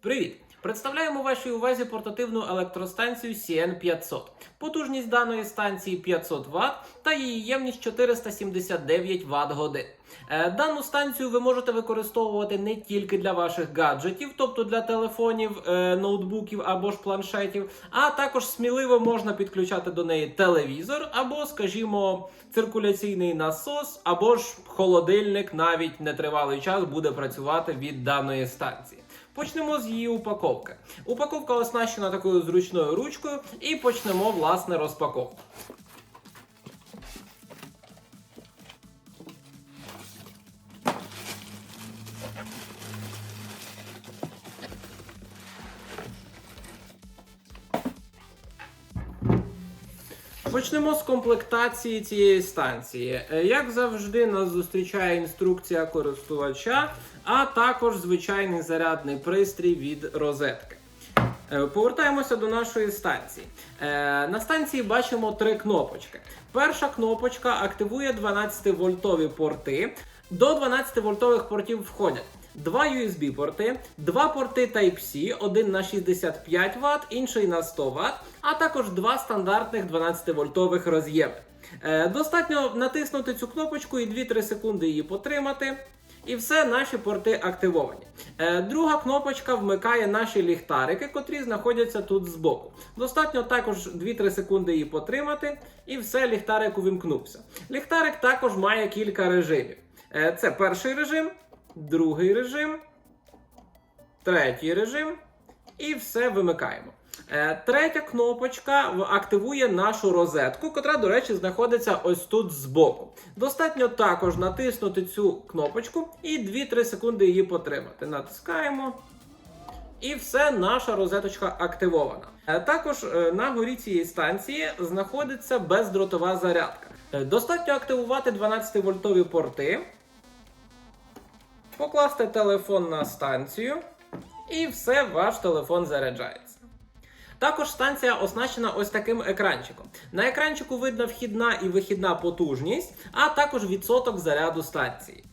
Привіт! Представляємо вашій увазі портативну електростанцію CN500. Потужність даної станції 500 Вт та її ємність 479 Вт годин. Е, Дану станцію ви можете використовувати не тільки для ваших гаджетів, тобто для телефонів, е, ноутбуків або ж планшетів, а також сміливо можна підключати до неї телевізор або, скажімо, циркуляційний насос, або ж холодильник навіть нетривалий час буде працювати від даної станції. Почнемо з її упаковки. Упаковка оснащена такою зручною ручкою, і почнемо власне розпаковку. Почнемо з комплектації цієї станції. Е, Як завжди, нас зустрічає інструкція користувача, а також звичайний зарядний пристрій від розетки. Е, Повертаємося до нашої станції. Е, На станції бачимо три кнопочки. Перша кнопочка активує 12-вольтові порти. До 12-вольтових портів входять два USB-порти, два порти Type-C, один на 65 Вт, інший на 100 Вт, а також два стандартних 12-вольтових роз'єми. Е, Достатньо натиснути цю кнопочку і 2-3 секунди її потримати. І все, наші порти активовані. Е, друга кнопочка вмикає наші ліхтарики, котрі знаходяться тут збоку. Достатньо також 2-3 секунди її потримати, і все, ліхтарик увімкнувся. Ліхтарик також має кілька режимів. Е, це перший режим, другий режим, третій режим, і все вимикаємо. Е, Третя кнопочка активує нашу розетку, котра, до речі, знаходиться ось тут збоку. Достатньо також натиснути цю кнопочку і 2-3 секунди її потримати. Натискаємо. І все, наша розеточка активована. Е, Також е, на горі цієї станції знаходиться бездротова зарядка. Достатньо активувати 12-вольтові порти, покласти телефон на станцію, і все, ваш телефон заряджається. Також станція оснащена ось таким екранчиком. На екранчику видно вхідна і вихідна потужність, а також відсоток заряду станції.